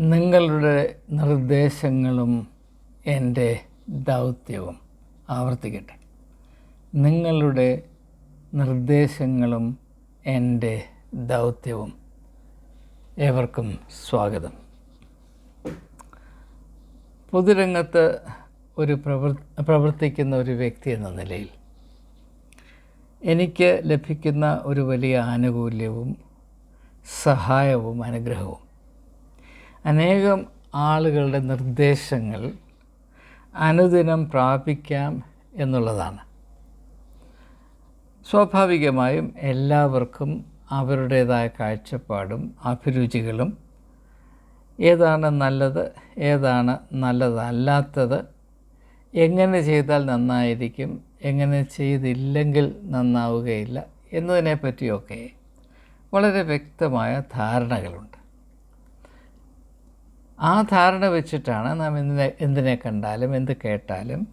നിങ്ങളുടെ നിർദ്ദേശങ്ങളും എന്റെ ദൗത്യവും ആവർത്തിക്കട്ടെ. നിങ്ങളുടെ നിർദ്ദേശങ്ങളും എന്റെ ദൗത്യവും ഏവർക്കും സ്വാഗതം. പൊതുരംഗത്ത് ഒരു പ്രവർ പ്രവർത്തിക്കുന്ന ഒരു വ്യക്തി എന്ന നിലയിൽ എനിക്ക് ലഭിക്കുന്ന ഒരു വലിയ ആനുകൂല്യവും സഹായവും അനുഗ്രഹവും അനേകം ആളുകളുടെ നിർദ്ദേശങ്ങൾ അനുദിനം പ്രാപിക്കാം എന്നുള്ളതാണ്. സ്വാഭാവികമായും എല്ലാവർക്കും അവരുടേതായ കാഴ്ചപ്പാടും അഭിരുചികളും. ഏതാണ് നല്ലത് ഏതാണ് നല്ലതല്ലാത്തത് എങ്ങനെ ചെയ്താൽ നന്നായിരിക്കും എങ്ങനെ ചെയ്തില്ലെങ്കിൽ നന്നാവുകയില്ല എന്നതിനെപ്പറ്റിയൊക്കെ വളരെ വ്യക്തമായ ധാരണകളുണ്ട്. ആ ധാരണ വെച്ചിട്ടാണ് നാം എന്തിനെ എന്തിനെ കണ്ടാലും എന്ത് കേട്ടാലും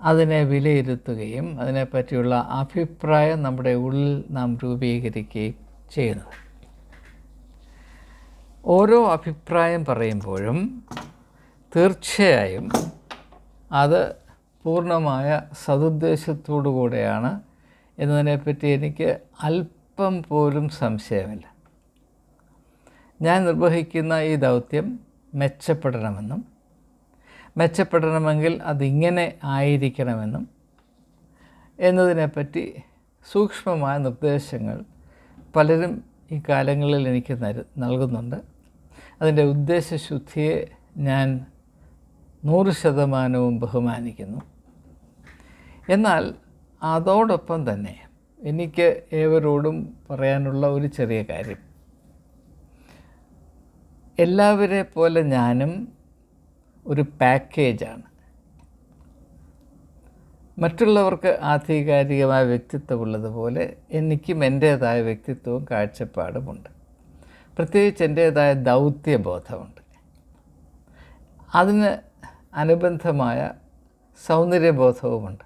അതിനെ വിലയിരുത്തുകയും അതിനെപ്പറ്റിയുള്ള അഭിപ്രായം നമ്മുടെ ഉള്ളിൽ നാം രൂപീകരിക്കുകയും ചെയ്യുന്നത്. ഓരോ അഭിപ്രായം പറയുമ്പോഴും തീർച്ചയായും അത് പൂർണമായ സതുദ്ദേശത്തോടു കൂടെയാണ് എന്നതിനെപ്പറ്റി എനിക്ക് അല്പം പോലും സംശയമില്ല. ഞാൻ നിർവഹിക്കുന്ന ഈ ദൗത്യം മെച്ചപ്പെടണമെന്നും മെച്ചപ്പെടണമെങ്കിൽ അതിങ്ങനെ ആയിരിക്കണമെന്നും എന്നതിനെപ്പറ്റി സൂക്ഷ്മമായ നിർദ്ദേശങ്ങൾ പലരും ഈ കാലങ്ങളിൽ എനിക്ക് നൽകുന്നുണ്ട്. അതിന്റെ ഉദ്ദേശശുദ്ധിയെ ഞാൻ നൂറ് ശതമാനവും ബഹുമാനിക്കുന്നു. എന്നാൽ അതോടൊപ്പം തന്നെ എനിക്ക് ഏവരോടും പറയാനുള്ള ഒരു ചെറിയ കാര്യം. എല്ലാവരെ പോലെ ഞാനും ഒരു പാക്കേജാണ്. മറ്റുള്ളവർക്ക് ആധികാരികമായ വ്യക്തിത്വമുള്ളതുപോലെ എനിക്കും എന്റേതായ വ്യക്തിത്വവും കാഴ്ചപ്പാടുമുണ്ട്. പ്രത്യേകിച്ച് എന്റേതായ ദൗത്യബോധമുണ്ട്. അതിന് അനുബന്ധമായ സൗന്ദര്യബോധവുമുണ്ട്.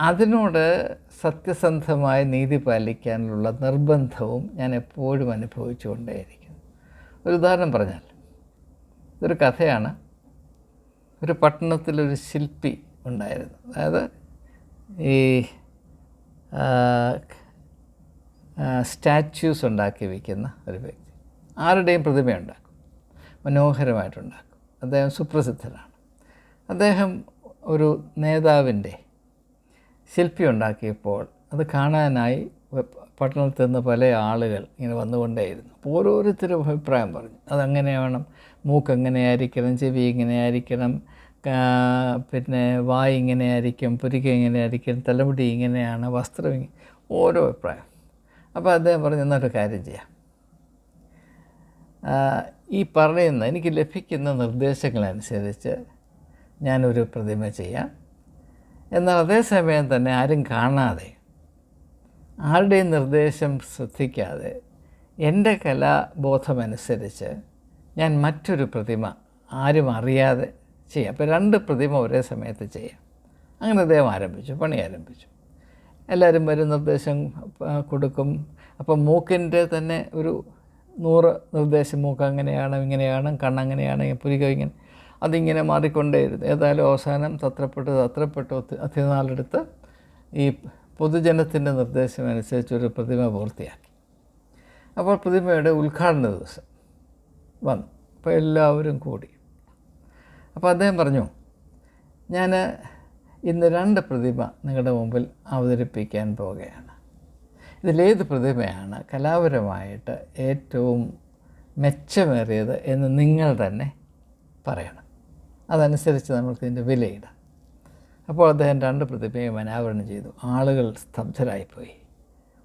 അതിനോട് സത്യസന്ധമായ നീതി പാലിക്കാനുള്ള നിർബന്ധവും ഞാൻ എപ്പോഴും അനുഭവിച്ചുകൊണ്ടേയിരിക്കുന്നു ഒരു ഉദാഹരണം പറഞ്ഞാൽ ഇതൊരു കഥയാണ്. ഒരു പട്ടണത്തിലൊരു ശില്പി ഉണ്ടായിരുന്നു. അതായത് ഈ സ്റ്റാച്യൂസ് ഉണ്ടാക്കി വയ്ക്കുന്ന ഒരു വ്യക്തി. ആരുടെയും പ്രതിമയുണ്ടാക്കും മനോഹരമായിട്ടുണ്ടാക്കും. അദ്ദേഹം സുപ്രസിദ്ധനാണ്. അദ്ദേഹം ഒരു നേതാവിന്റെ ശില്പി ഉണ്ടാക്കിയപ്പോൾ അത് കാണാനായി പട്ടണത്തിൽ നിന്ന് പല ആളുകൾ ഇങ്ങനെ വന്നുകൊണ്ടേയിരുന്നു. അപ്പോൾ ഓരോരുത്തരും അഭിപ്രായം പറഞ്ഞു. അതങ്ങനെ വേണം മൂക്ക് എങ്ങനെ ആയിരിക്കണം ചെവി ഇങ്ങനെ ആയിരിക്കണം പിന്നെ വായ് ഇങ്ങനെ ആയിരിക്കും പുരിക ഇങ്ങനെ ആയിരിക്കും തലമുടി ഇങ്ങനെയാണ് വസ്ത്രം ഓരോ അഭിപ്രായം. അപ്പോൾ അദ്ദേഹം പറഞ്ഞു എന്നൊരു കാര്യം ചെയ്യാം. ഈ പറയുന്ന എനിക്ക് ലഭിക്കുന്ന നിർദ്ദേശങ്ങളനുസരിച്ച് ഞാനൊരു പ്രതിമ ചെയ്യാം. എന്നാൽ അതേസമയം തന്നെ ആരും കാണാതെ ആരുടെയും നിർദ്ദേശം ശ്രദ്ധിക്കാതെ എന്റെ കലാബോധമനുസരിച്ച് ഞാൻ മറ്റൊരു പ്രതിമ ആരും അറിയാതെ ചെയ്യാം. അപ്പോൾ രണ്ട് പ്രതിമ ഒരേ സമയത്ത് ചെയ്യാം. അങ്ങനെ അദ്ദേഹം ആരംഭിച്ചു പണി ആരംഭിച്ചു. എല്ലാവരും വരും നിർദ്ദേശം കൊടുക്കും. അപ്പം മൂക്കിന്റെ തന്നെ ഒരു നൂറ് നിർദ്ദേശം മൂക്ക് അങ്ങനെയാണ് ഇങ്ങനെയാണ് കണ്ണങ്ങനെയാണ് പുരികം ഇങ്ങനെ അതിങ്ങനെ മാറിക്കൊണ്ടേയിരുന്നു ഏതായാലും അവസാനം തത്രപ്പെട്ട് തത്രപ്പെട്ട് അധികനാളെടുത്ത് ഈ പൊതുജനത്തിന്റെ നിർദ്ദേശം അനുസരിച്ച് ഒരു പ്രതിമ പൂർത്തിയാക്കി. അപ്പോൾ പ്രതിമയുടെ ഉദ്ഘാടന ദിവസം വന്നു. അപ്പോൾ എല്ലാവരും കൂടി. അപ്പോൾ അദ്ദേഹം പറഞ്ഞു ഞാൻ ഇന്ന് രണ്ട് പ്രതിമ നിങ്ങളുടെ മുമ്പിൽ അവതരിപ്പിക്കാൻ പോവുകയാണ്. ഇതിലേത് പ്രതിമയാണ് കലാപരമായിട്ട് ഏറ്റവും മെച്ചമേറിയത് എന്ന് നിങ്ങൾ തന്നെ പറയണം. അതനുസരിച്ച് നമ്മൾക്ക് ഇതിന്റെ വിലയിടാം. അപ്പോൾ അദ്ദേഹം രണ്ട് പ്രതിമയും അനാവരണം ചെയ്തു. ആളുകൾ സ്തബ്ധരായിപ്പോയി.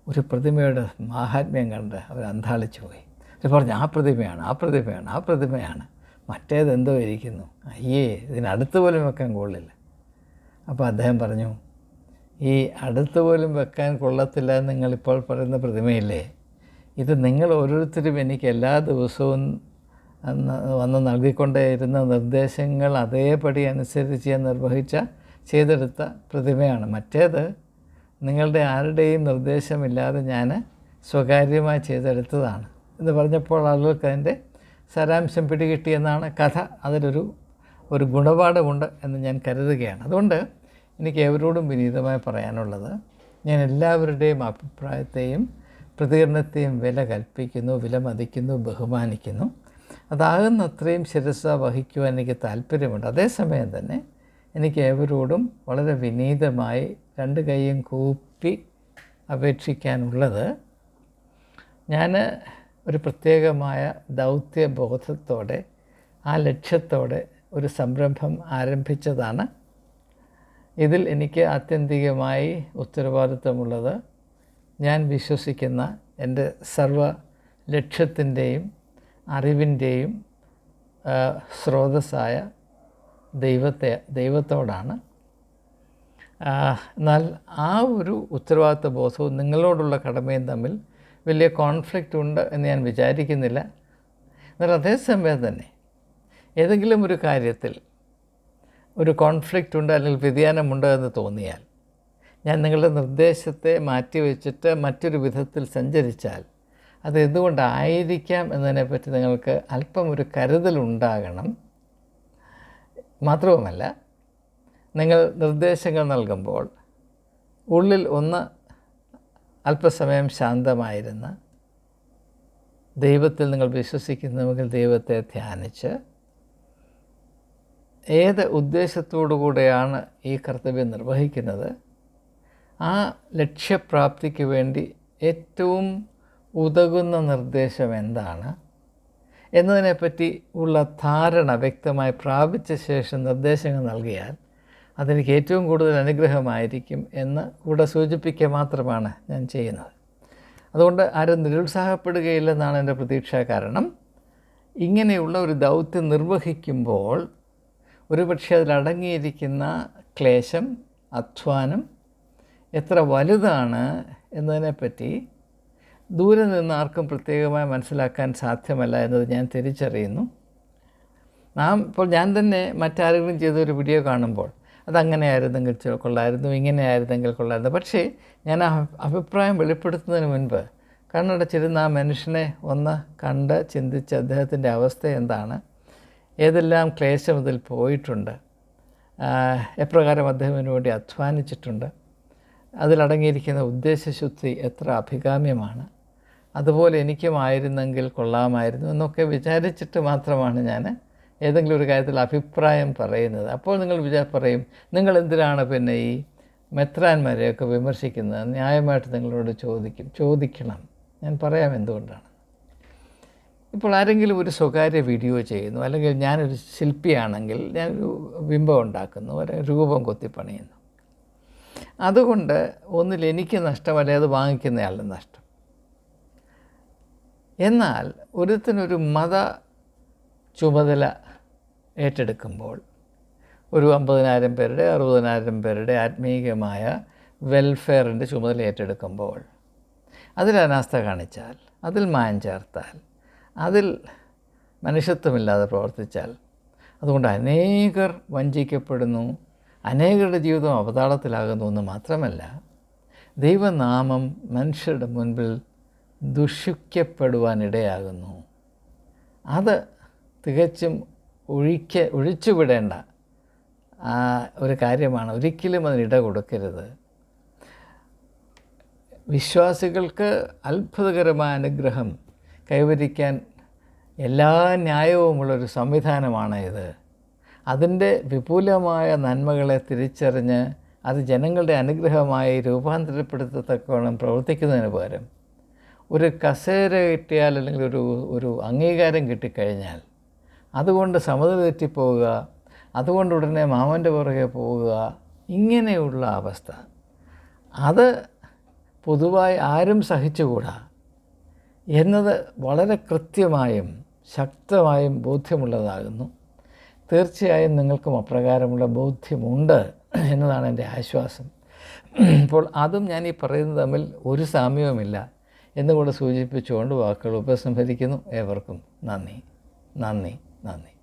ഒരു പ്രതിമയുടെ മാഹാത്മ്യം കണ്ട് അവർ അന്താളിച്ചു പോയി. അവർ പറഞ്ഞു ആ പ്രതിമയാണ് ആ പ്രതിമയാണ് ആ പ്രതിമയാണ്. മറ്റേതെന്തോ ഇരിക്കുന്നു. അയ്യേ ഇതിനടുത്ത് പോലും വെക്കാൻ കൊള്ളില്ല. അപ്പോൾ അദ്ദേഹം പറഞ്ഞു ഈ അടുത്ത് പോലും വെക്കാൻ കൊള്ളത്തില്ല നിങ്ങളിപ്പോൾ പറയുന്ന പ്രതിമയില്ലേ? ഇത് നിങ്ങൾ ഓരോരുത്തരും എനിക്ക് എല്ലാ ദിവസവും വന്ന് നൽകിക്കൊണ്ടേയിരുന്ന നിർദ്ദേശങ്ങൾ അതേപടി അനുസരിച്ച് നിർവഹിച്ച ചെയ്തെടുത്ത പ്രതിമയാണ്. മറ്റേത് നിങ്ങളുടെ ആരുടെയും നിർദ്ദേശമില്ലാതെ ഞാൻ സ്വകാര്യമായി ചെയ്തെടുത്തതാണ്. എന്ന് പറഞ്ഞപ്പോൾ ആളുകൾക്ക് അതിന്റെ സാരാംശം പിടികിട്ടിയെന്നാണ് കഥ. അതിലൊരു ഒരു ഗുണപാഠമുണ്ട് എന്ന് ഞാൻ കരുതുകയാണ്. അതുകൊണ്ട് എനിക്ക് എവരോടും വിനീതമായി പറയാനുള്ളത് ഞാൻ എല്ലാവരുടെയും അഭിപ്രായത്തെയും പ്രതികരണത്തെയും വില കൽപ്പിക്കുന്നു വിലമതിക്കുന്നു ബഹുമാനിക്കുന്നു. അതാകുന്നത്രയും ശിരസ വഹിക്കുവാൻ എനിക്ക് താല്പര്യമുണ്ട്. അതേസമയം തന്നെ എനിക്ക് ഏവരോടും വളരെ വിനീതമായി രണ്ട് കൈയും കൂപ്പി അപേക്ഷിക്കാനുള്ളത് ഞാൻ ഒരു പ്രത്യേകമായ ദൗത്യബോധത്തോടെ ആ ലക്ഷ്യത്തോടെ ഒരു സംരംഭം ആരംഭിച്ചതാണ്. ഇതിൽ എനിക്ക് ആത്യന്തികമായി ഉത്തരവാദിത്വമുള്ളത് ഞാൻ വിശ്വസിക്കുന്ന എന്റെ സർവ ലക്ഷ്യത്തിന്റെയും അറിവിന്റെയും സ്രോതസ്സായ ദൈവത്തെ ദൈവത്തോടാണ്. എന്നാൽ ആ ഒരു ഉത്തരവാദിത്വ ബോധവും നിങ്ങളോടുള്ള കടമയും തമ്മിൽ വലിയ കോൺഫ്ലിക്റ്റ് ഉണ്ട് എന്ന് ഞാൻ വിചാരിക്കുന്നില്ല. എന്നാൽ അതേസമയം തന്നെ ഏതെങ്കിലും ഒരു കാര്യത്തിൽ ഒരു കോൺഫ്ലിക്റ്റ് ഉണ്ട് അല്ലെങ്കിൽ വ്യതിയാനമുണ്ട് എന്ന് തോന്നിയാൽ ഞാൻ നിങ്ങളുടെ നിർദ്ദേശത്തെ മാറ്റിവെച്ചിട്ട് മറ്റൊരു വിധത്തിൽ സഞ്ചരിച്ചാൽ അത് എന്തുകൊണ്ടായിരിക്കാം എന്നതിനെപ്പറ്റി നിങ്ങൾക്ക് അല്പം ഒരു കരുതലുണ്ടാകണം. മാത്രവുമല്ല നിങ്ങൾ നിർദ്ദേശങ്ങൾ നൽകുമ്പോൾ ഉള്ളിൽ ഒന്ന് അല്പസമയം ശാന്തമായിരുന്ന് ദൈവത്തിൽ നിങ്ങൾ വിശ്വസിക്കുന്നുവെങ്കിൽ ദൈവത്തെ ധ്യാനിച്ച് ഏത് ഉദ്ദേശത്തോടു കൂടെയാണ് ഈ കർത്തവ്യം നിർവഹിക്കുന്നത് ആ ലക്ഷ്യപ്രാപ്തിക്ക് വേണ്ടി ഏറ്റവും ഉതകുന്ന നിർദ്ദേശം എന്താണ് എന്നതിനെപ്പറ്റി ഉള്ള ധാരണ വ്യക്തമായി പ്രാപിച്ച ശേഷം നിർദ്ദേശങ്ങൾ നൽകിയാൽ അതെനിക്ക് ഏറ്റവും കൂടുതൽ അനുഗ്രഹമായിരിക്കും എന്ന് കൂടെ സൂചിപ്പിക്കുക മാത്രമാണ് ഞാൻ ചെയ്യുന്നത്. അതുകൊണ്ട് ആരും നിരുത്സാഹപ്പെടുകയില്ലെന്നാണ് എന്റെ പ്രതീക്ഷ. കാരണം ഇങ്ങനെയുള്ള ഒരു ദൗത്യം നിർവഹിക്കുമ്പോൾ ഒരുപക്ഷെ അതിലടങ്ങിയിരിക്കുന്ന ക്ലേശം അധ്വാനം എത്ര വലുതാണ് എന്നതിനെപ്പറ്റി ദൂരെ നിന്ന് ആർക്കും പ്രത്യേകമായി മനസ്സിലാക്കാൻ സാധ്യമല്ല എന്നത് ഞാൻ തിരിച്ചറിയുന്നു. നാം ഇപ്പോൾ ഞാൻ തന്നെ മറ്റാരെങ്കിലും ചെയ്തൊരു വീഡിയോ കാണുമ്പോൾ അതങ്ങനെയായിരുന്നെങ്കിൽ കൊള്ളായിരുന്നു ഇങ്ങനെയായിരുന്നെങ്കിൽ കൊള്ളായിരുന്നു. പക്ഷേ ഞാൻ അഭിപ്രായം വെളിപ്പെടുത്തുന്നതിന് മുൻപ് കണ്ണടച്ചിരുന്ന ആ മനുഷ്യനെ ഒന്ന് കണ്ട് ചിന്തിച്ച് അദ്ദേഹത്തിന്റെ അവസ്ഥ എന്താണ്? ഏതെല്ലാം ക്ലേശം ഇതിൽ പോയിട്ടുണ്ട്? എപ്രകാരം അദ്ദേഹത്തിന് വേണ്ടി അധ്വാനിച്ചിട്ടുണ്ട്? അതിലടങ്ങിയിരിക്കുന്ന ഉദ്ദേശശുദ്ധി എത്ര അഭികാമ്യമാണ്? അതുപോലെ എനിക്കും ആയിരുന്നെങ്കിൽ കൊള്ളാമായിരുന്നു എന്നൊക്കെ വിചാരിച്ചിട്ട് മാത്രമാണ് ഞാൻ ഏതെങ്കിലും ഒരു കാര്യത്തിൽ അഭിപ്രായം പറയുന്നത്. അപ്പോൾ നിങ്ങൾ വിചാ പറയും നിങ്ങൾ എന്തിനാണ് പിന്നെ ഈ മെത്രാന്മാരെയൊക്കെ വിമർശിക്കുന്നത്? ന്യായമായിട്ട് നിങ്ങളോട് ചോദിക്കും ചോദിക്കണം. ഞാൻ പറയാം എന്തുകൊണ്ടാണ്. ഇപ്പോൾ ആരെങ്കിലും ഒരു സ്വകാര്യ വീഡിയോ ചെയ്യുന്നു അല്ലെങ്കിൽ ഞാനൊരു ശില്പിയാണെങ്കിൽ ഞാനൊരു ബിംബം ഉണ്ടാക്കുന്നു ഒരു രൂപം കൊത്തിപ്പണിയുന്നു. അതുകൊണ്ട് ഒന്നിൽ എനിക്ക് നഷ്ടമല്ല അത് വാങ്ങിക്കുന്നയാളുടെ നഷ്ടം. എന്നാൽ ഒരുത്തിനൊരു മത ചുമതല ഏറ്റെടുക്കുമ്പോൾ ഒരു അമ്പതിനായിരം പേരുടെ അറുപതിനായിരം പേരുടെ ആത്മീയമായ വെൽഫെയറിന്റെ ചുമതല ഏറ്റെടുക്കുമ്പോൾ അതിൽ അനാസ്ഥ കാണിച്ചാൽ അതിൽ മായം ചേർത്താൽ അതിൽ മനുഷ്യത്വമില്ലാതെ പ്രവർത്തിച്ചാൽ അതുകൊണ്ട് അനേകർ വഞ്ചിക്കപ്പെടുന്നു അനേകരുടെ ജീവിതം അവതാളത്തിലാകുന്നു എന്ന് മാത്രമല്ല ദൈവനാമം മനുഷ്യരുടെ മുൻപിൽ ദുഷിക്കപ്പെടുവാനിടയാകുന്നു. അത് തികച്ചും ഒഴിക്ക ഒഴിച്ചുവിടേണ്ട ഒരു കാര്യമാണ്. ഒരിക്കലും അതിനിട കൊടുക്കരുത്. വിശ്വാസികൾക്ക് അത്ഭുതകരമായ അനുഗ്രഹം കൈവരിക്കാൻ എല്ലാ ന്യായവുമുള്ളൊരു സംവിധാനമാണ് ഇത്. അതിന്റെ വിപുലമായ നന്മകളെ തിരിച്ചറിഞ്ഞ് അത് ജനങ്ങളുടെ അനുഗ്രഹമായി രൂപാന്തരപ്പെടുത്തത്തക്കവണ്ണം പ്രവർത്തിക്കുന്നതിന് പകരം ഒരു കസേര കിട്ടിയാൽ അല്ലെങ്കിൽ ഒരു ഒരു അംഗീകാരം കിട്ടിക്കഴിഞ്ഞാൽ അതുകൊണ്ട് സമത തെറ്റിപ്പോവുക അതുകൊണ്ട് ഉടനെ മാമന്റെ പുറകെ പോവുക ഇങ്ങനെയുള്ള അവസ്ഥ. അത് പൊതുവായി ആരും സഹിച്ചുകൂടാ. എന്നത് വളരെ കൃത്യമായും ശക്തമായും ബോധ്യമുള്ളതാകുന്നു. തീർച്ചയായും നിങ്ങൾക്കും അപ്രകാരമുള്ള ബോധ്യമുണ്ട് എന്നതാണ് എന്റെ ആശ്വാസം. ഇപ്പോൾ അതും ഞാൻ ഈ പറയുന്നത് തമ്മിൽ ഒരു സാമ്യവുമില്ല. എന്നുകൂടെ സൂചിപ്പിച്ചുകൊണ്ട് വാക്കുകൾ ഉപസംഹരിക്കുന്നു. ഏവർക്കും നന്ദി. നന്ദി. നന്ദി.